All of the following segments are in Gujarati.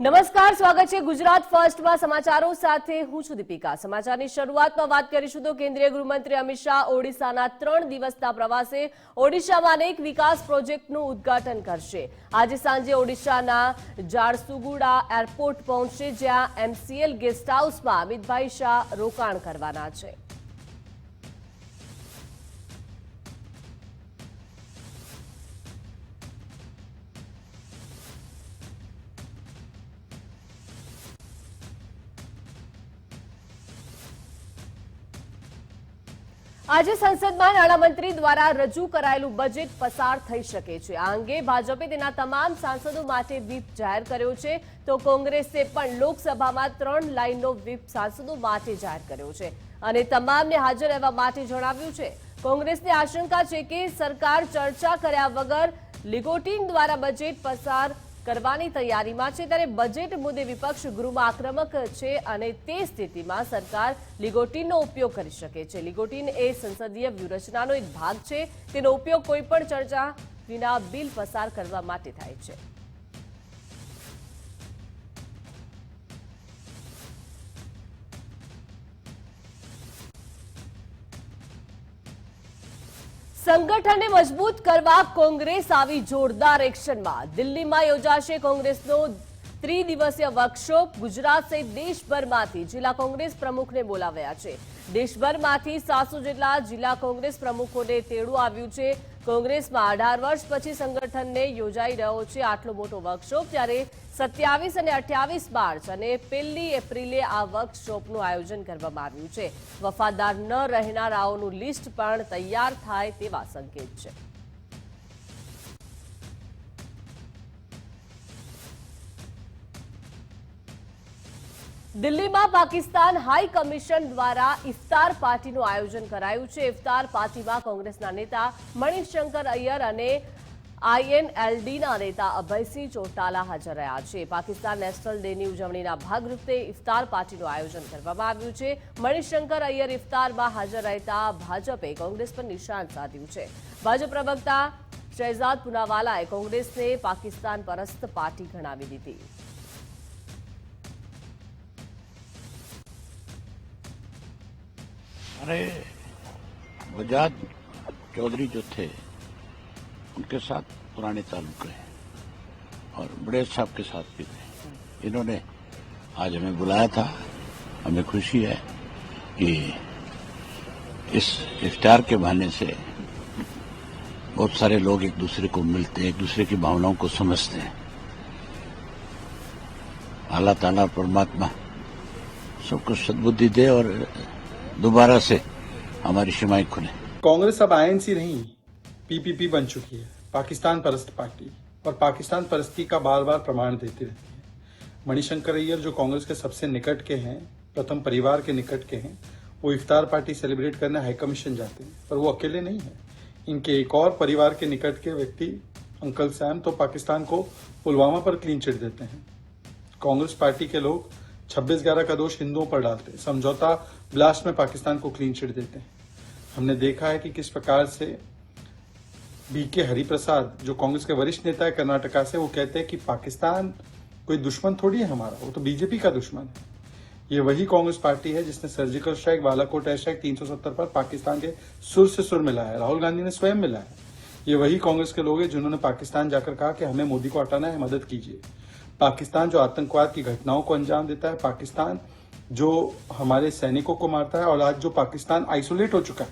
નમસ્કાર, સ્વાગત છે ગુજરાત ફર્સ્ટમાં સમાચારો સાથે હું છું દીપિકા. સમાચારની શરૂઆતમાં વાત કરીશું તો કેન્દ્રીય ગૃહમંત્રી અમિત શાહ ઓડિશાના ત્રણ દિવસના પ્રવાસે ઓડિશામાં અનેક વિકાસ પ્રોજેક્ટનું ઉદ્ઘાટન કરશે. આજે સાંજે ઓડિશાના જારસુગુડા એરપોર્ટ પહોંચશે, જ્યાં એમસીએલ ગેસ્ટ હાઉસમાં અમિતભાઈ શાહ રોકાણ કરવાના છે. આજે સંસદમાં નાણામંત્રી દ્વારા રજૂ કરાયેલું બજેટ પસાર થઈ શકે છે. આ અંગે ભાજપે તેના તમામ સાંસદો માટે વ્હીપ જાહેર કર્યો છે. તો કોંગ્રેસે પણ લોકસભામાં ત્રણ લાઇનનો વ્હીપ સાંસદો માટે જાહેર કર્યો છે. અને તમામને હાજર રહેવા માટે જણાવ્યું છે. કોંગ્રેસની આશંકા છે કે સરકાર ચર્ચા કર્યા વગર લિગોટીન દ્વારા બજેટ પસાર કરવાની તૈયારીમાં છે ત્યારે બજેટ મુદ્દે વિપક્ષ ગૃહમાં આક્રમક છે અને તે સ્થિતિમાં સરકાર લિગોટીનનો ઉપયોગ કરી શકે છે. લિગોટીન એ સંસદીય વ્યૂહરચનાનો એક ભાગ છે. તેનો ઉપયોગ કોઈપણ ચર્ચા વિના બિલ પસાર કરવા માટે થાય છે. સંગઠનને મજબૂત કરવા કોંગ્રેસ આવી જોરદાર એક્શનમાં. દિલ્હીમાં યોજાશે કોંગ્રેસનો ત્રિદિવસીય વર્કશોપ. ગુજરાત સહિત દેશભરમાંથી જિલ્લા કોંગ્રેસ પ્રમુખને બોલાવ્યા છે. દેશભરમાંથી સાતસો જેટલા જિલ્લા કોંગ્રેસ પ્રમુખોને તેડું આવ્યું છે. કોંગ્રેસમાં અઢાર વર્ષ પછી સંગઠનને યોજાઈ રહ્યો છે આટલો મોટો વર્કશોપ ત્યારે સત્યાવીસ અને અઠ્યાવીસ માર્ચ અને પહેલી એપ્રિલે આ વર્કશોપનું આયોજન કરવામાં આવ્યું છે. વફાદાર ન રહેનારાઓનું લિસ્ટ પણ તૈયાર થાય તેવા સંકેત છે. દિલ્હીમાં પાકિસ્તાન હાઈ કમિશન દ્વારા ઇફતાર પાર્ટીનું આયોજન કરાયું છે. ઇફતાર પાર્ટીમાં કોંગ્રેસના નેતા મણિશંકર અય્યર અને આઈએનએલડીના નેતા અભયસિંહ ચોટાલા હાજર રહ્યા છે. પાકિસ્તાન નેશનલ ડેની ઉજવણીના ભાગરૂપે ઇફતાર પાર્ટીનું આયોજન કરવામાં આવ્યું છે. મણિશંકર અય્યર ઇફતારમાં હાજર રહેતા ભાજપે કોંગ્રેસ પર નિશાન સાધ્યું છે. ભાજપ પ્રવક્તા શહેજાદ પુનાવાલાએ કોંગ્રેસને પાકિસ્તાન પરસ્ત પાર્ટી ગણાવી દીધી. अरे बजाज चौधरी जो थे, उनके साथ पुराने ताल्लुक रहे और बड़े साहब के साथ भी रहे। इन्होंने आज हमें बुलाया था। हमें खुशी है कि इस इफ्तार के बहाने से बहुत सारे लोग एक दूसरे को मिलते हैं, एक दूसरे की भावनाओं को समझते हैं। अल्लाह ताला परमात्मा सबको सदबुद्धि दे और दोबारा से हमारी सीमाएँ खुले। कांग्रेस अब आईएनसी नहीं, पीपीपी बन चुकी है, पाकिस्तान परस्त पार्टी। और पाकिस्तान परस्ती का बार बार प्रमाण देती रहती है। मणिशंकर अय्यर जो कांग्रेस के सबसे निकट के हैं, प्रथम परिवार के निकट के हैं, वो इफ्तार पार्टी सेलिब्रेट करने हाई कमीशन जाते हैं, पर वो अकेले नहीं है। इनके एक और परिवार के निकट के व्यक्ति, अंकल सैम तो पाकिस्तान को पुलवामा पर क्लीन चिट देते हैं। कांग्रेस पार्टी के लोग 26 ग्यारह का दोष हिंदुओं पर डालते हैं। समझौता ब्लास्ट में पाकिस्तान को क्लीन चिट देते हैं। हमने देखा है कि किस प्रकार से बीके हरिप्रसाद, जो कांग्रेस के वरिष्ठ नेता है कर्नाटका से, वो कहते हैं कि पाकिस्तान कोई दुश्मन थोड़ी है हमारा, वो तो बीजेपी का दुश्मन है। ये वही कांग्रेस पार्टी है जिसने surgical strike Balakot air strike 370 पर पाकिस्तान के सुर से सुर मिलाया है, राहुल गांधी ने स्वयं मिलाया है। ये वही कांग्रेस के लोग हैं जिन्होंने पाकिस्तान जाकर कहा कि हमें मोदी को हटाना है, मदद कीजिए। पाकिस्तान जो आतंकवाद की घटनाओं को अंजाम देता है, पाकिस्तान जो हमारे सैनिकों को मारता है और आज जो पाकिस्तान आइसोलेट हो चुका है,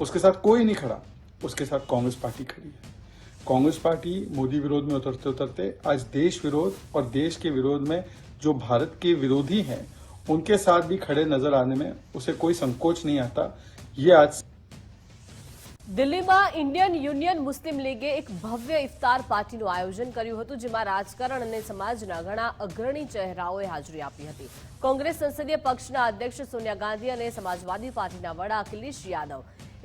उसके साथ कोई नहीं खड़ा, उसके साथ कांग्रेस पार्टी खड़ी है। कांग्रेस पार्टी मोदी विरोध में उतरते उतरते आज देश विरोध और देश के विरोध में जो भारत के विरोधी हैं, उनके साथ भी खड़े नज़र आने में उसे कोई संकोच नहीं आता। ये आज દિલ્હીમાં ઇન્ડિયન યુનિયન મુસ્લિમ લીગે એક ભવ્ય ઇફતાર પાર્ટીનું આયોજન કર્યું હતું, જેમાં રાજકારણ અને સમાજના ઘણા અગ્રણી ચહેરાઓએ હાજરી આપી હતી. કોંગ્રેસ સંસદીય પક્ષના અધ્યક્ષ સોનિયા ગાંધી અને સમાજવાદી પાર્ટીના વડા અખિલેશ યાદવ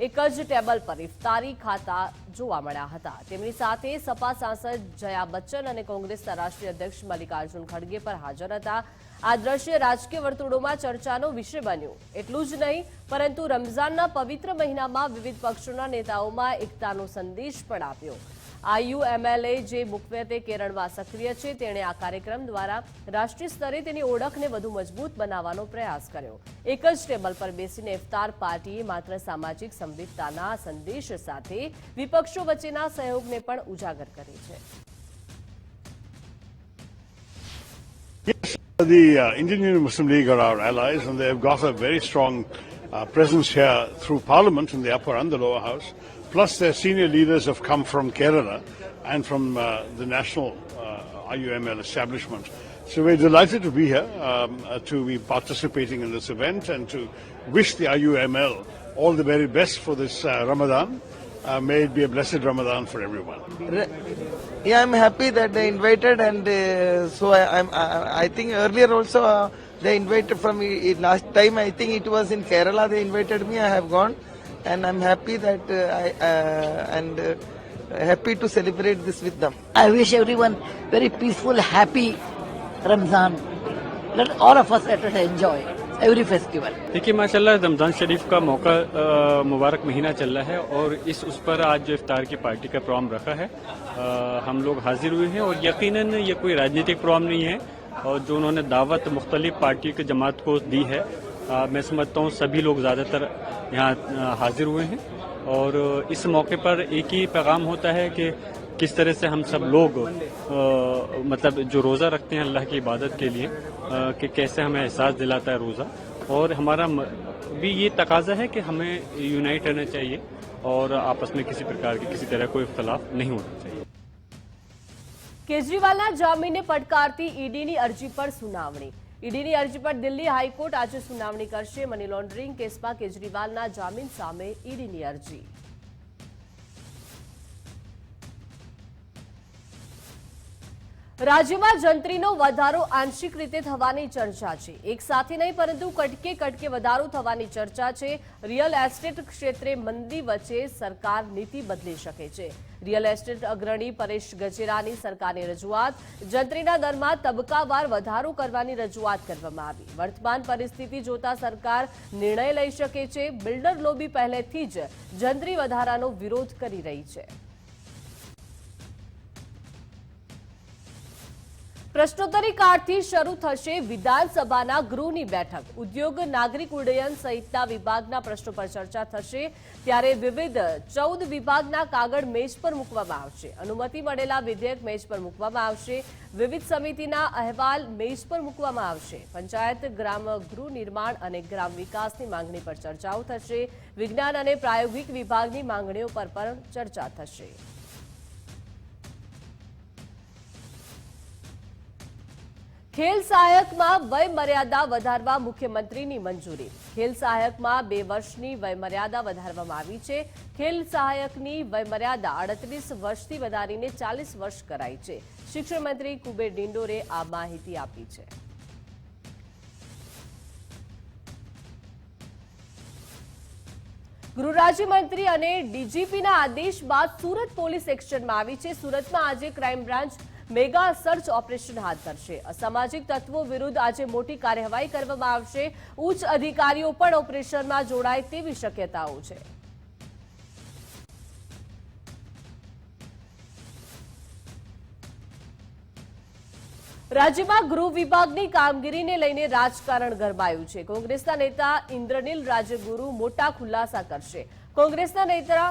એક જ ટેબલ પર ઇફતારી ખાતા જોવા મળ્યા હતા. તેમની સાથે સપા સાંસદ જયા બચ્ચન અને કોંગ્રેસના રાષ્ટ્રીય અધ્યક્ષ મલ્લિકાર્જુન ખડગે પર હાજર હતા. આ દ્રશ્ય રાજકીય વર્તુળોમાં ચર્ચાનો વિષય બન્યું. એટલું જ નહીં, પરંતુ રમઝાનના પવિત્ર મહિનામાં વિવિધ પક્ષોના નેતાઓમાં એકતાનો સંદેશ પણ આપ્યો. આઈયુએમએલએ જે મુખ્યત્વે કેરળમાં સક્રિય છે, તેણે આ કાર્યક્રમ દ્વારા રાષ્ટ્રીય સ્તરે તેની ઓળખને વધુ મજબૂત બનાવવાનો પ્રયાસ કર્યો. એક જ ટેબલ પર બેસીને ઇફતાર પાર્ટીએ માત્ર સામાજિક સંવિધતાના સંદેશ સાથે વિપક્ષો વચ્ચેના સહયોગને પણ ઉજાગર કરી છે. The uh, Indian Union Muslim League are our allies, and they have got a very strong uh, presence here through Parliament in the upper and the lower house. Plus, their senior leaders have come from Kerala and from uh, the national uh, IUML establishment. So we're delighted to be here, um, uh, to be participating in this event, and to wish the IUML all the very best for this uh, Ramadan. Uh, may it be a blessed Ramadan for everyone. Re- Yeah, I'm happy that they invited, and uh, so I, I'm. I, I think earlier also uh, they invited from uh, last time. I think it was in Kerala. They invited me. I have gone, and I'm happy that uh, I uh, and uh, happy to celebrate this with them. I wish everyone very peaceful, happy Ramzan. Let all of us let us enjoy every festival. देखिए माशाल्लाह रमज़ान शरीफ का मौका मुबारक महीना चल रहा है और इस उस पर आज जो इफ्तार की पार्टी का प्रोग्राम रखा है अ, हम लोग हाजिर हुए हैं और यकीनन ये कोई राजनीतिक प्रोग्राम नहीं है और जो उन्होंने दावत मुख्तलिफ़ पार्टी की जमात को दी है अ, मैं समझता हूँ सभी लोग ज़्यादातर यहाँ हाजिर हुए हैं और इस मौके पर एक ही पैगाम होता है कि किस तरह से हम सब लोग अ, मतलब जो रोज़ा रखते हैं अल्लाह की इबादत के लिए अ, कि कैसे हमें एहसास दिलाता है रोज़ा और हमारा म- भी ये तकाजा है कि हमें यूनाइट रहना चाहिए और आपस में किसी प्रकार की किसी तरह कोई इख्तलाफ नहीं होना चाहिए કેજરીવાલના જામીનને પડકારતી ઈડીની અરજી પર સુનાવણી ઈડીની અરજી પર દિલ્હી હાઈકોર્ટ આજે સુનાવણી કરશે મની લોન્ડરિંગ કેસમાં કેજરીવાલના જામીન સામે ઈડીની અરજી રાજ્યમાં જંત્રીનો વધારો આંશિક રીતે થવાની ચર્ચા છે. એક સાથે નહીં, પરંતુ કટકે કટકે વધારો થવાની ચર્ચા છે. રિયલ એસ્ટેટ ક્ષેત્રે મંદી વચ્ચે સરકાર નીતિ બદલી શકે છે. રિયલ એસ્ટેટ અગ્રણી પરેશ ગજેરાની સરકારની રજૂઆત, જંત્રીના દરમાં તબક્કાવાર વધારો કરવાની રજૂઆત કરવામાં આવી. વર્તમાન પરિસ્થિતિ જોતા સરકાર નિર્ણય લઈ શકે છે. બિલ્ડર લોબી પહેલેથી જ જંત્રી વધારાનો વિરોધ કરી રહી છે. પ્રશ્નોત્તરી કાળથી શરૂ થશે વિધાનસભાના ગૃહની બેઠક. ઉદ્યોગ, નાગરિક ઉડ્ડયન સહિતના વિભાગના પ્રશ્નો પર ચર્ચા થશે ત્યારે વિવિધ ચૌદ વિભાગના કાગળ મેજ પર મૂકવામાં આવશે. અનુમતિ મળેલા વિધેયક મેજ પર મૂકવામાં આવશે. વિવિધ સમિતિના અહેવાલ મેજ પર મૂકવામાં આવશે. પંચાયત, ગ્રામ ગૃહ નિર્માણ અને ગ્રામ વિકાસની માંગણી પર ચર્ચાઓ થશે. વિજ્ઞાન અને પ્રાયોગિક વિભાગની માંગણીઓ પર પણ ચર્ચા થશે. ખેલ સહાયકમાં વયમર્યાદા વધારવા મુખ્યમંત્રીની મંજૂરી. ખેલ સહાયકમાં બે વર્ષની વયમર્યાદા વધારવામાં આવી છે. ખેલ સહાયકની વયમર્યાદા અડત્રીસ વર્ષથી વધારીને ચાલીસ વર્ષ કરાઈ છે. શિક્ષણ મંત્રી કુબેર ડિંડોરે આ માહિતી આપી છે. ગૃહ રાજ્યમંત્રી અને ડીજીપીના આદેશ બાદ સુરત પોલીસ એક્શનમાં આવી છે. સુરતમાં આજે crime branch mega search operation હાથ ધરશે. અસામાજિક તત્વો વિરુદ્ધ આજે મોટી કાર્યવાહી કરવામાં આવશે. ઉચ્ચ અધિકારીઓ પણ ઓપરેશનમાં જોડાય તેવી શક્યતાઓ છે. રાજ્યમાં ગૃહ વિભાગની કામગીરીને લઈને રાજકારણ ગરમાયું છે. કોંગ્રેસના નેતા ઇન્દ્રનીલ રાજ્યગુરુ મોટા ખુલાસા કરશે. કોંગ્રેસના નેતા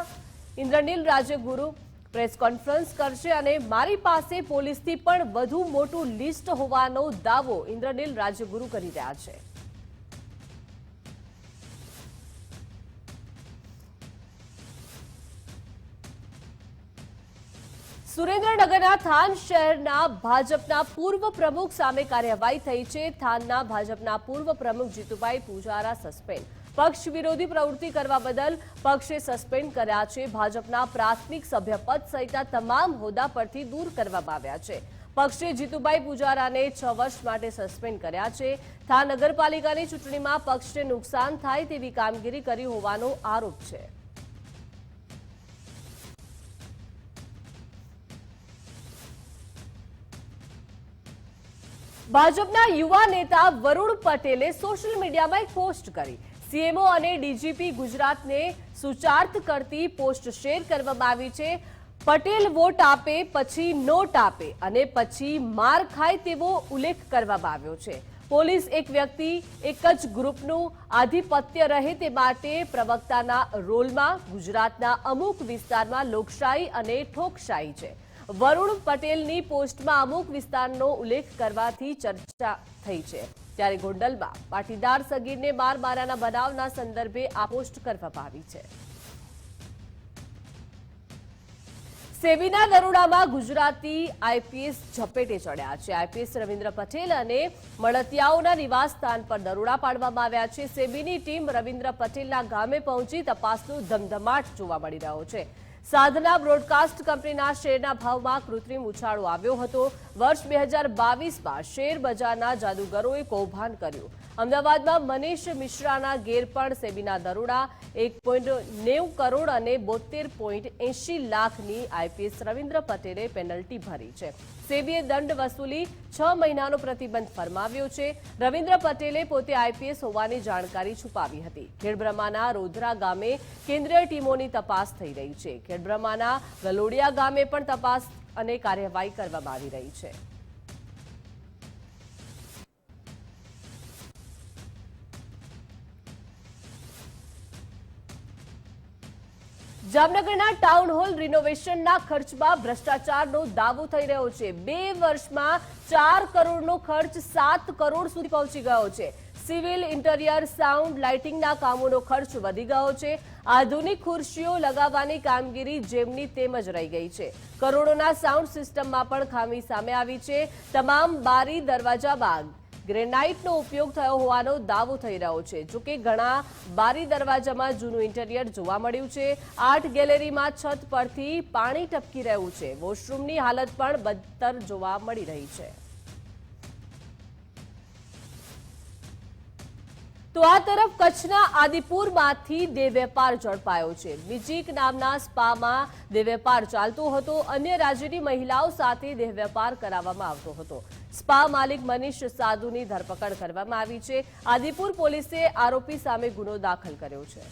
ઇન્દ્રનીલ રાજ્યગુરુ પ્રેસ કોન્ફરન્સ કરશે અને મારી પાસે પોલીસથી પણ વધુ મોટું લિસ્ટ હોવાનો દાવો ઇન્દ્રનીલ રાજ્યગુરુ કરી રહ્યા છે. સુરેન્દ્રનગરના થાન શહેરના ભાજપના પૂર્વ પ્રમુખ સામે કાર્યવાહી થઈ છે. થાનના ભાજપના પૂર્વ પ્રમુખ જીતુભાઈ પૂજારા સસ્પેન્ડ. પક્ષ વિરોધી પ્રવૃત્તિ કરવા બદલ પક્ષે સસ્પેન્ડ કર્યા છે. ભાજપના પ્રાથમિક સભ્યપદ સહિતના તમામ હોદ્દા પરથી દૂર કરવામાં આવ્યા છે. પક્ષે જીતુભાઈ પૂજારાને છ વર્ષ માટે સસ્પેન્ડ કર્યા છે. થા નગરપાલિકાની ચૂંટણીમાં પક્ષને નુકસાન થાય તેવી કામગીરી કરી હોવાનો આરોપ છે. ભાજપના યુવા નેતા વરુણ પટેલે સોશિયલ મીડિયામાં એક પોસ્ટ કરી. સીએમઓ અને ડીજીપી ગુજરાતને સુચાર્થ કરતી પોસ્ટ શેર કરવામાં આવી છે. પટેલ વોટ આપે, પછી નોટ આપે અને પછી માર ખાય તેવો ઉલ્લેખ કરવામાં આવ્યો છે. પોલીસ એક વ્યક્તિ, એક જ ગ્રુપનું આધિપત્ય રહે તે માટે પ્રવક્તાના રોલમાં ગુજરાતના અમુક વિસ્તારમાં લોકશાહી અને ઠોકશાહી છે. વરુણ પટેલની પોસ્ટમાં અમુક વિસ્તારનો ઉલ્લેખ કરવાથી ચર્ચા થઈ છે. ત્યારે ગોંડલમાં પાટીદાર સગીરને બાર માર્યાના બનાવના સંદર્ભે આ પોસ્ટ કરવામાં આવી છે. સેબીના દરોડામાં ગુજરાતી આઈપીએસ ઝપેટે ચડ્યા છે. આઈપીએસ રવિન્દ્ર પટેલ અને મળતિયાઓના નિવાસ સ્થાન પર દરોડા પાડવામાં આવ્યા છે. સેબીની ટીમ રવિન્દ્ર પટેલના ગામે પહોંચી તપાસનો ધમધમાટ જોવા મળી રહ્યો છે. સાધના બ્રોડકાસ્ટ કંપનીના શેરના ભાવમાં કૃત્રિમ ઉછાળો આવ્યો હતો. વર્ષ બે હજાર બાવીસમાં શેર બજારના જાદુગરોએ કૌભાંડ કર્યું. અમદાવાદમાં મનીષ મિશ્રાના ઘેર પણ સેબીના દરોડા, એક નેવું કરોડ અને બોતેર પોઈન્ટ એંશી લાખની આઈપીએસ રવિન્દ્ર પટેલે પેનલ્ટી ભરી છે. સેબીએ દંડ વસૂલી છ મહિનાનો પ્રતિબંધ ફરમાવ્યો છે. રવિન્દ્ર પટેલે પોતે આઈપીએસ હોવાની જાણકારી છુપાવી હતી. ખેડબ્રહ્માના રોધરા ગામે કેન્દ્રીય ટીમોની તપાસ થઈ રહી છે. ખેડબ્રહ્માના ગલોડિયા ગામે પણ તપાસ અને કાર્યવાહી કરવામાં આવી રહી છે. જામનગરના ટાઉન હોલ રિનોવેશનના ખર્ચમાં ભ્રષ્ટાચારનો દાવો થઈ રહ્યો છે. બે વર્ષમાં ચાર કરોડનો ખર્ચ સાત કરોડ સુધી પહોંચી ગયો છે. સિવિલ ઇન્ટિરિયર, સાઉન્ડ, લાઇટિંગના કામોનો ખર્ચ વધી ગયો છે. આધુનિક ખુરશીઓ લગાવવાની કામગીરી જેમની તેમ જ રહી ગઈ છે. કરોડોના સાઉન્ડ સિસ્ટમમાં પણ ખામી સામે આવી છે. તમામ બારી દરવાજામાં ગ્રેનાઇટનો ઉપયોગ થયો હોવાનો દાવો થઈ રહ્યો છે. જોકે ઘણા બારી દરવાજામાં જૂનું ઇન્ટેરિયર જોવા મળ્યું છે. આર્ટ ગેલેરીમાં છત પરથી પાણી ટપકી રહ્યું છે. વોશરૂમની હાલત પણ બદતર જોવા મળી રહી છે. તો આ તરફ કચ્છના આદિપુરમાંથી દેહ વેપાર ઝડપાયો છે. મિજીક નામના સ્પામાં દેવેપાર ચાલતો હતો. અન્ય રાજ્યની મહિલાઓ સાથે દેહ વેપાર કરાવવામાં આવતો હતો. સ્પા માલિક મનીષ સાધુની ધરપકડ કરવામાં આવી છે. આદિપુર પોલીસે આરોપી સામે ગુનો દાખલ કર્યો છે.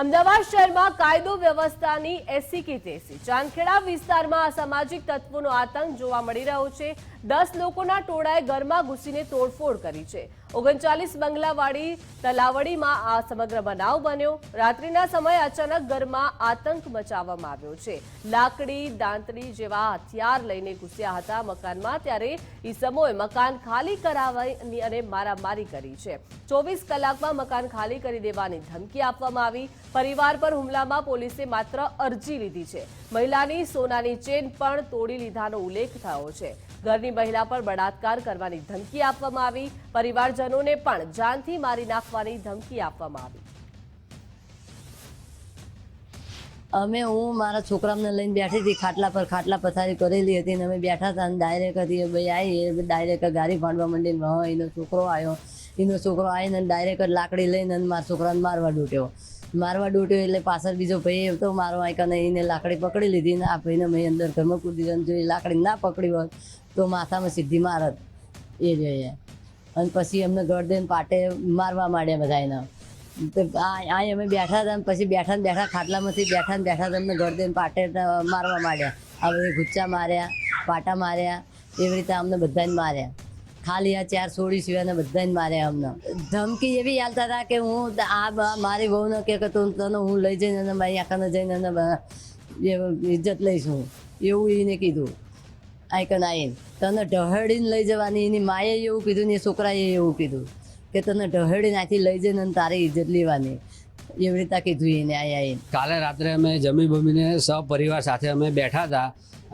અમદાવાદ શહેરમાં કાયદો વ્યવસ્થાની એસી કે તેસી. ચાંદખેડા વિસ્તારમાં અસામાજિક તત્વોનો આતંક જોવા મળી રહ્યો છે. દસ લોકોના ટોળાએ ઘરમાં ઘૂસીને તોડફોડ કરી છે. ઓગણચાલીસ બંગલાવાળી તલાવડીમાં આ સમગ્ર બનાવ બન્યો. રાત્રિના સમયે અચાનક ઘરમાં આતંક મચાવવામાં આવ્યો છે. લાકડી, દાંતરી જેવા હથિયાર લઈને ઘૂસ્યા હતા મકાનમાં, ત્યારે ઈસમોએ મકાન ખાલી કરાવવાની અને મારામારી કરી છે. ચોવીસ કલાકમાં મકાન ખાલી કરી દેવાની ધમકી આપવામાં આવી. પરિવાર પર હુમલામાં પોલીસે માત્ર અરજી લીધી છે. મહિલાની સોનાની ચેન પણ તોડી લીધાનો ઉલ્લેખ થયો છે. ઘરની મહિલા પર બળાત્કાર કરવાની ધમકી આપવામાં આવી. પરિવારજનોને પણ જાનથી મારી નાખવાની ધમકી આપવામાં આવી. અમે હું, મારા છોકરાને લઈને બેઠી હતી, ખાટલા પર ખાટલા પથારી કરેલી હતી અને અમે બેઠા હતા અને ડાયરેક્ટ હતી ભાઈ આવી ડાયરેક્ટ ગાડી ફાંડવા માંડીને એનો છોકરો આવ્યો. એનો છોકરો આવીને ડાયરેક્ટ લાકડી લઈને મારા છોકરાને મારવા ડૂટ્યો મારવા ડૂટ્યો એટલે પાછળ બીજો ભાઈ તો મારો આંકાને એને લાકડી પકડી લીધી ને આ ભાઈને મેં અંદર ઘરમાં કૂદી દીધો. જો એ લાકડી ના પકડી હોત તો માથામાં સીધી મારત. એ જોઈએ અને પછી અમને ગળદેન પાટે મારવા માંડ્યા બધા એના. તો આ અમે બેઠા હતા પછી બેઠા ને બેઠા ખાટલામાંથી બેઠા ને બેઠા તમને ગળદેન પાટે મારવા માંડ્યા. આ બધે ગુચ્ચા માર્યા, પાટા માર્યા, એવી રીતે અમને બધાને માર્યા. ખાલી આ ચાર સોળી સિવાયને બધાને મારે અમને ધમકી એવી હાલતા હતા કે હું આ મારી વહુને કે તું તને હું લઈ જઈને અને મારી આખાને જઈને અને ઇજ્જત લઈશ હું. એવું એને કીધું. આઈકન આવીને તને ઢહેડીને લઈ જવાની એની માએ એવું કીધું ને એ છોકરાએ એવું કીધું કે તને ઢહડીને આથી લઈ જઈને અને તારી ઇજ્જત લેવાની. એવી રીતે કીધું એને આયા આવીને કાલે રાત્રે અમે જમી બમીને સપરિવાર સાથે અમે બેઠા હતા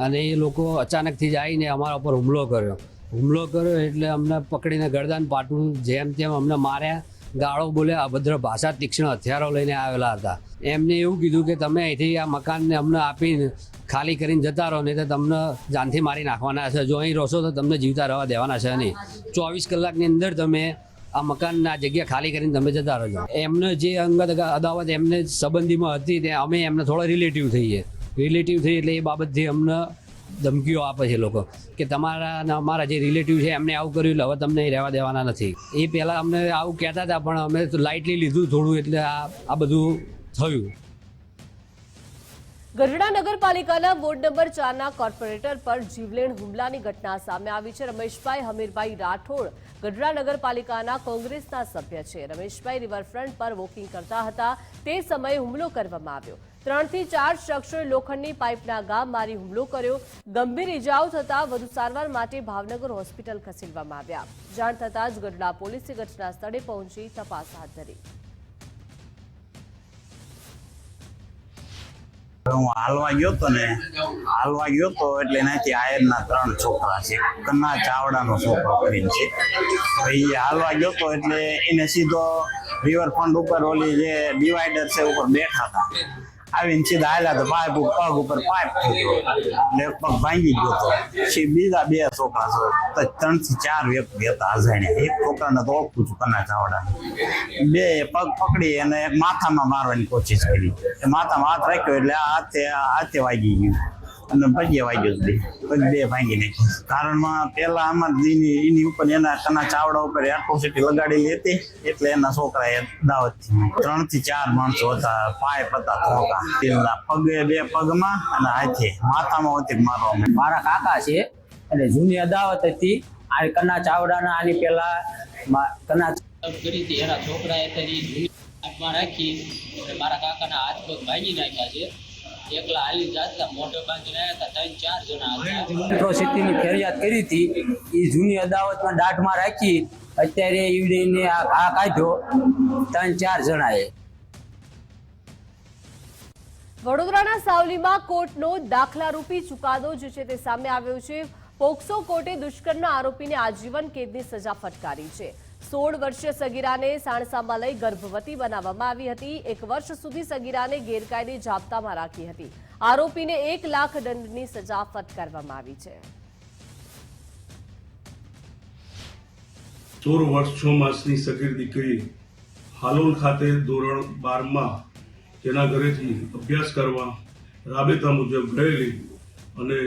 અને એ લોકો અચાનકથી જ આવીને અમારા ઉપર હુમલો કર્યો. હુમલો કર્યો એટલે અમને પકડીને ગરદાન પાટું જેમ તેમ અમને માર્યા. ગાળો બોલ્યા, અભદ્ર ભાષા તીક્ષ્ણ હથિયારો લઈને આવેલા હતા. એમને એવું કીધું કે તમે અહીંથી આ મકાનને અમને આપીને ખાલી કરીને જતા રહો, નહીં તો તમને જાનથી મારી નાખવાના છે. જો અહીં રહશો તો તમને જીવતા રહેવા દેવાના છે નહીં. ચોવીસ કલાકની અંદર તમે આ મકાનના જગ્યા ખાલી કરીને તમે જતા રહેજો. એમને જે અંગત અદાવત એમને સંબંધીમાં હતી તે અમે એમને થોડા રિલેટિવ થઈએ. રિલેટિવ થઈ એટલે એ બાબતથી અમને ધમકીઓ આપે છે લોકો કે તમારા અમારા જે રિલેટિવ છે, એમને આવું કર્યું એટલે હવે તમને રહેવા દેવાના નથી. એ પહેલાં અમને આવું કહેતા હતા, પણ અમે તો લાઇટલી લીધું થોડું એટલે આ આ બધું થયું. ગઢડા નગરપાલિકાના વોર્ડ નંબર ચારના કોર્પોરેટર પર જીવલેણ હુમલાની ઘટના સામે આવી છે. રમેશભાઈ હમીરભાઈ રાઠોડ ગઢડા નગરપાલિકાના કોંગ્રેસના સભ્ય છે. રમેશભાઈ રિવરફ્રન્ટ પર વોકિંગ કરતા હતા. તે સમયે હુમલો કરવામાં આવ્યો. ત્રણથી ચાર શખ્સોએ લોખંડની પાઇપના ગામ મારી હુમલો કર્યો. ગંભીર ઇજાઓ થતાં વધુ સારવાર માટે ભાવનગર હોસ્પિટલ ખસેડવામાં આવ્યા. જાણ થતાં જ ગઢડા પોલીસે ઘટના પહોંચી તપાસ હાથ ધરી. હું હાલવા ગયો તો ને, હાલવા ગયો તો એટલે એનાથી આયરના ત્રણ છોકરા છે. કન્ના ચાવડાનો છોકરો કરીને છે. એ હાલવા ગયો તો એટલે એને સીધો રિવરફ્રન્ટ ઉપર ઓલી જે ડિવાઈડર છે ઉપર બેઠા હતા. આવીને સીધા હાલ્યા તો પાઇપ પગ ઉપર પાઇપ ફૂટ્યો એટલે પગ ભાંગી ગયો તો. પછી બીજા બે છોકરા તો ત્રણથી ચાર વ્યક્તિ હતા અજાણ્યા. એક છોકરાને તો ઓળખું છું કના ચાવડા બે પગ પકડી અને માથામાં મારવાની કોશિશ કરી. માથામાં હાથ રાખ્યો એટલે હાથે હાથે વાગી ગયું. અને પગે વાગ્યો બે પગ બે ભાંગી નાખી કારણમાં પેલા આમાં એની એની ઉપર એના કના ચાવડા ઉપર એટ્રોસિટી લગાડેલી હતી. એટલે એના છોકરાએ દાવત ત્રણથી ચાર માણસો હતા. પાઇપ હતા ધોકા પેલા પગે બે પગમાં અને હાથે. માથામાં હતી મારવા મારા કાકા છે. અને જૂની અદાવત હતી. આ કના ચાવડાના આની પેલા કના કરી હતી. એના છોકરાએ તેની હાથમાં રાખી. મારા કાકાના હાથ પગ ભાંગી નાખ્યા છે. એકલા હાલી જાતા મોટે બાંધીને આવ્યા હતા ત્રણ ચાર જણા એટ્રોસિટીની ફરિયાદ કરી હતી. એ જૂની અદાવતમાં દાઢમાં રાખી અત્યારે ઈવડીને આ ઘા કાઢ્યો. ત્રણ ચાર જણાએ. વડોદરાના સાવલીમાં કોર્ટનો દાખલારૂપી ચુકાદો જે છે તે સામે આવ્યો છે. પોક્સો કોર્ટે દુષ્કર્મના આરોપીને આજીવન કેદની સજા ફટકારી છે. સોળ વર્ષીય સગીરાને સાણસામાં લઈ ગર્ભવતી બનાવવામાં આવી હતી. એક વર્ષ સુધી સગીરાને ગેરકાયદે જાપ્તામાં રાખી હતી. આરોપીને એક લાખ દંડની સજા ફટકારવામાં આવી છે. સોળ વર્ષ છ માસની સગીર દીકરી હાલોલ ખાતે ધોરણ બારમાં તેના ઘરેથી અભ્યાસ કરવા રાબેતા મુજબ ગયેલી અને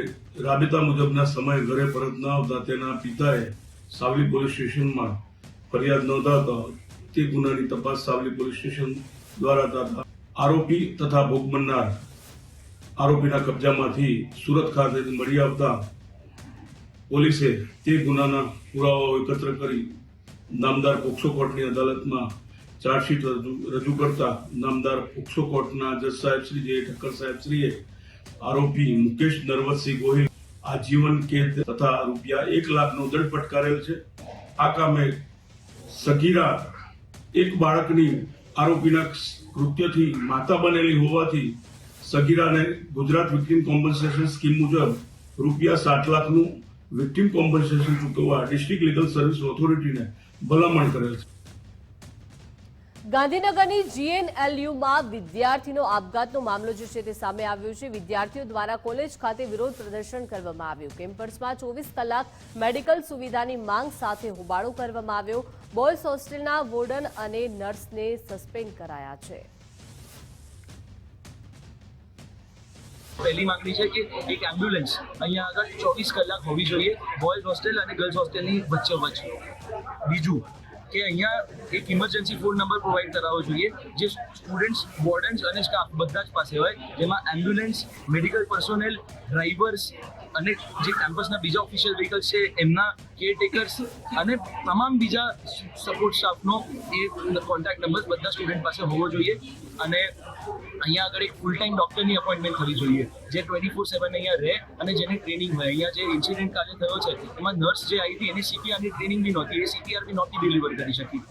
રાબેતા મુજબના સમયે ઘરે પરત ન આવતા તેના પિતાએ સાવલી પોલીસ સ્ટેશનમાં ફરિયાદ નોંધાતા તે ગુનાની તપાસ સાવલી પોલીસ સ્ટેશન દ્વારા થતા આરોપી તથા ભોગ બનનાર આરોપીના કબજામાંથી સુરત ખાતે મળી આવતા પોલીસે તે ગુનાના પુરાવાઓ એકત્ર કરી નામદાર પોક્સો કોર્ટની અદાલતમાં ચાર્જશીટ રજૂ કરતા નામદાર પોક્સો કોર્ટના જજ સાહેબ જે ઠક્કર સાહેબ આરોપી મુકેશ નરવતસિંહ ગોહિલ આજીવન કેદ તથા રૂપિયા એક લાખનો દંડ ફટકારેલ છે. આ કામે સગીરા એક બાળકની આરોપીના કૃત્યથી માતા બનેલી હોવાથી સગીરાને ગુજરાત વિક્ટીમ કોમ્પન્સેશન સ્કીમ મુજબ રૂપિયા સાત લાખનું વિક્ટીમ કોમ્પન્સેશન ચૂકવવા ડિસ્ટ્રિક્ટ લીગલ સર્વિસ ઓથોરિટીને ભલામણ કરેલ છે. ગાંધીનગરની જીએનએલયુમાં વિદ્યાર્થીનો આપઘાતનો મામલો જે છે તે સામે આવ્યો છે. વિદ્યાર્થીઓ દ્વારા કોલેજ ખાતે વિરોધ પ્રદર્શન કરવામાં આવ્યું. કેમ્પસમાં ચોવીસ કલાક મેડિકલ સુવિધાની માંગ સાથે હોબાળો કરવામાં આવ્યો. બોયઝ હોસ્ટેલના વોર્ડન અને નર્સને સસ્પેન્ડ કરાયા છે. પહેલી માંગણી છે કે એક એમ્બ્યુલન્સ અહીંયા આગળ ચોવીસ કલાક હોવી જોઈએ. બોયઝ હોસ્ટેલ અને ગર્લ્સ હોસ્ટેલની વચ્ચે વચ્ચે બીજું કે અહીંયા એક ઇમરજન્સી ફોન નંબર પ્રોવાઈડ કરાવવો જોઈએ, જે સ્ટુડન્ટ્સ વોર્ડન્સ અને સ્ટાફ બધા જ પાસે હોય, જેમાં એમ્બ્યુલન્સ મેડિકલ પર્સોનેલ ડ્રાઈવર્સ અને જે કેમ્પસના બીજા ઓફિશિયલ વ્હીકલ છે, એમના કેરટેકર્સ અને તમામ બીજા સપોર્ટ સ્ટાફનો એ કોન્ટેક્ટ નંબર બધા સ્ટુડન્ટ પાસે હોવો જોઈએ. અને અહીંયા આગળ એક ફૂલ ટાઈમ ડૉક્ટરની અપોઇન્ટમેન્ટ થવી જોઈએ, જે ટ્વેન્ટી ફોર સેવન અહીંયા રહે અને જેની ટ્રેનિંગ હોય. અહીંયા જે ઇન્સિડન્ટ કાલે થયો છે, એમાં નર્સ જે આવી હતી, એની સીપીઆરની ટ્રેનિંગ બી નહોતી, એ સીપીઆર બી નહોતી ડિલિવર કરી શકી.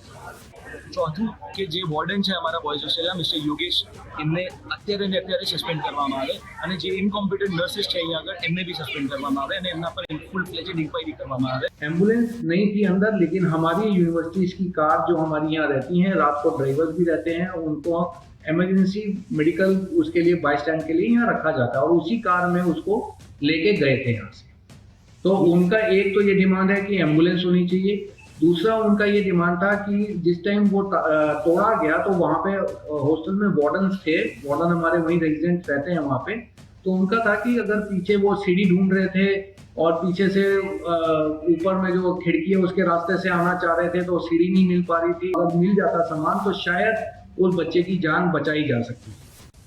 ચોથું કે જે વોર્ડન છે અમારા બોયઝ હોસ્ટેલના મિસ્ટર યોગેશ એમને અત્યારે ને અત્યારે સસ્પેન્ડ કરવામાં આવે અને જે ઇનકોમ્પિટન્ટ નર્સિસ છે અહીંયા આગળ એમને બી સસ્પેન્ડ કરવામાં આવે અને એમના પર ફૂલ ફ્લેજેડ ઇન્ક્વાયરી કરવામાં આવે एम्बुलेंस नहीं थी अंदर लेकिन हमारी यूनिवर्सिटीज की कार जो हमारी यहाँ रहती हैं रात को ड्राइवर्स भी रहते हैं उनको इमरजेंसी मेडिकल उसके लिए बाई स्टैंड के लिए यहाँ रखा जाता है और उसी कार में उसको लेके गए थे यहाँ से तो उनका एक तो ये डिमांड है कि एम्बुलेंस होनी चाहिए दूसरा उनका ये डिमांड था कि जिस टाइम वो तोड़ा गया तो वहाँ पे हॉस्टल में वार्डन थे। वार्डन हमारे वहीं रेजिडेंट रहते हैं वहाँ पे। तो उनका था कि अगर पीछे वो सीढ़ी ढूंढ रहे थे और पीछे से ऊपर में जो खिड़की है उसके रास्ते से आना चाह रहे थे तो सीढ़ी नहीं मिल पा रही थी। अगर मिल जाता सामान तो शायद उस बच्चे की जान बचाई जा सकती।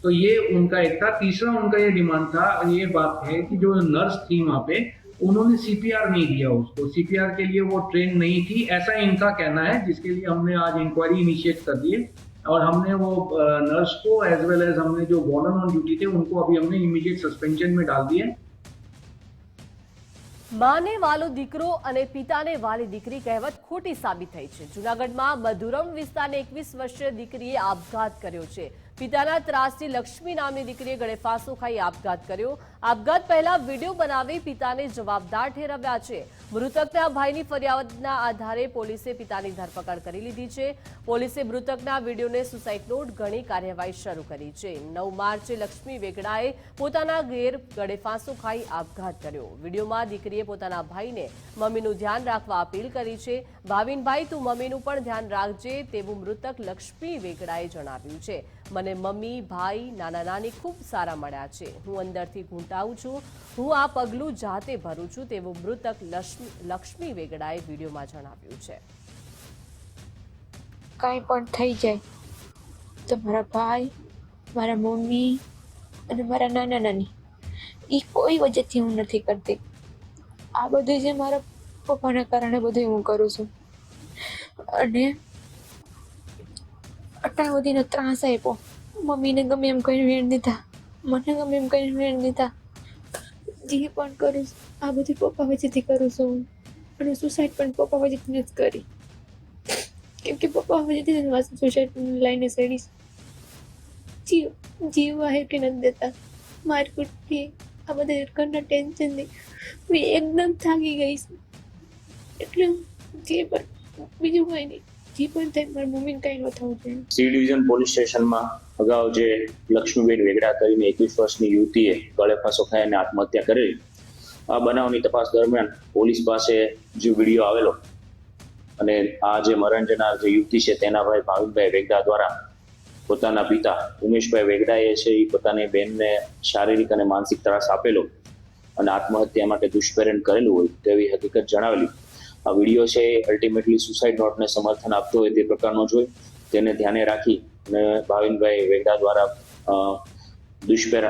तो ये उनका एक था। तीसरा उनका ये डिमांड था, ये बात है कि जो नर्स थी वहाँ पे उन्होंने सीपीआर नहीं दिया उसको सीपीआर के लिए वो ट्रेन नहीं थी ऐसा इनका कहना है जिसके लिए हमने आज इंक्वायरी इनिशिएट कर दी है और हमने वो नर्स को एज वेल एज हमने जो वार्डन ऑन ड्यूटी थे उनको अभी हमने इमीडिएट सस्पेंशन में डाल दिए માને વાલો દીકરો અને પિતાને વાલી દીકરી કહેવત ખોટી સાબિત થઈ છે જૂનાગઢમાં મધુરમ વિસ્તારની એકવીસ વર્ષીય દીકરીએ આપઘાત કર્યો છે પિતાના ત્રાસથી લક્ષ્મી નામની દીકરીએ ગળેફાંસો ખાઈ આપઘાત કર્યો. આપઘાત પહેલા વીડિયો બનાવી પિતાને જવાબદાર ઠેરવ્યા છે. મૃતકના ભાઈની ફરિયાદના આધારે પોલીસે પિતાની ધરપકડ કરી લીધી છે. પોલીસે મૃતકના વિડીયોને સુસાઇડ નોટ ગણી કાર્યવાહી શરૂ કરી છે. નવ માર્ચે લક્ષ્મી વેગડાએ પોતાના ઘેર ગળેફાંસો ખાઈ આપઘાત કર્યો. વિડીયોમાં દીકરીએ પોતાના ભાઈને મમ્મીનું ધ્યાન રાખવા અપીલ કરી છે. ભાવિનભાઈ, તું મમ્મીનું પણ ધ્યાન રાખજે તેવું મૃતક લક્ષ્મી વેગડાએ જણાવ્યું છે. મને મમ્મી, ભાઈ, નાના નાની ખૂબ સારા મળ્યા છે. હું અંદરથી ઘૂંટાવું છું. હું આ પગલું જાતે ભરું છું, તેવું મૃતક લક્ષ્મી વેગડાએ વિડીયોમાં જણાવ્યું છે. કાંઈ પણ થઈ જાય. તો મારા ભાઈ, મારા મમ્મી અને મારા નાના નાની એ કોઈ વજહથી હું નથી કરતી. આ બધું જે મારા પપ્પાના કારણે બધું હું કરું છું. અને અટાણ સુધીનો ત્રાસ આપ્યો. મમ્મીને ગમે એમ કરીને વેણ દીધા. મને ગમે એમ કરીને વેણ દીધા. જે પણ કરું આ બધું પપ્પા વચ્ચેથી કરું છું હું. અને સુસાઇડ પણ પપ્પા વચ્ચેથી જ કરી. કેમ કે પપ્પા વચ્ચેથી સુસાઇડ લાઈને સડી જીવ જીવ આહે કે નથી દેતા. મારકુટથી આ બધા ઘરના ટેન્શનથી મેં એકદમ થાકી ગઈ છું. એટલે જે પણ બીજું કંઈ નહીં. જે પણ થાય મારી મમ્મીને કંઈ થવું જોઈએ સી ડિવિઝન પોલીસ સ્ટેશનમાં અગાઉ જે લક્ષ્મીબેન વેગડા કરીને એકવીસ વર્ષની યુવતીએ ગળે ફાંસો ખાઈ અને આત્મહત્યા કરેલી, આ બનાવની તપાસ દરમિયાન પોલીસ પાસે જે વીડિયો આવેલો અને આ જે મરણ જનાર જે યુવતી છે તેના ભાઈ ભાવિકભાઈ વેગડા દ્વારા પોતાના પિતા ઉમેશભાઈ વેગડાએ છે એ પોતાની બહેનને શારીરિક અને માનસિક ત્રાસ આપેલો અને આત્મહત્યા માટે દુષ્પ્રેરણ કરેલું હોય તેવી હકીકત જણાવેલી. આ વીડિયો છે અલ્ટિમેટલી સુસાઇડ નોટને સમર્થન આપતો હોય તે પ્રકારનો જ તેને ધ્યાને રાખી અને ભાવિનભાઈ વેગડા દ્વારા અ,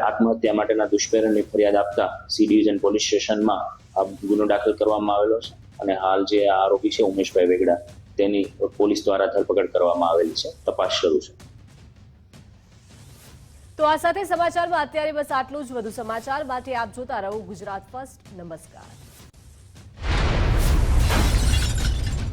આત્મહત્યા માટેના દુષ્પ્રેરણની ફરિયાદ આપતા સી ડિવિઝન પોલીસ સ્ટેશનમાં આ ગુનો દાખલ કરવામાં આવેલો છે અને હાલ જે આ આરોપી છે ઉમેશભાઈ વેગડા તેની પોલીસ દ્વારા ધરપકડ કરવામાં આવેલી છે. તપાસ શરૂ છે. તો આ સાથે સમાચારમાં અત્યારે બસ આટલું જ. વધુ સમાચાર માટે આપ જોતા રહો ગુજરાત ફર્સ્ટ. નમસ્કાર.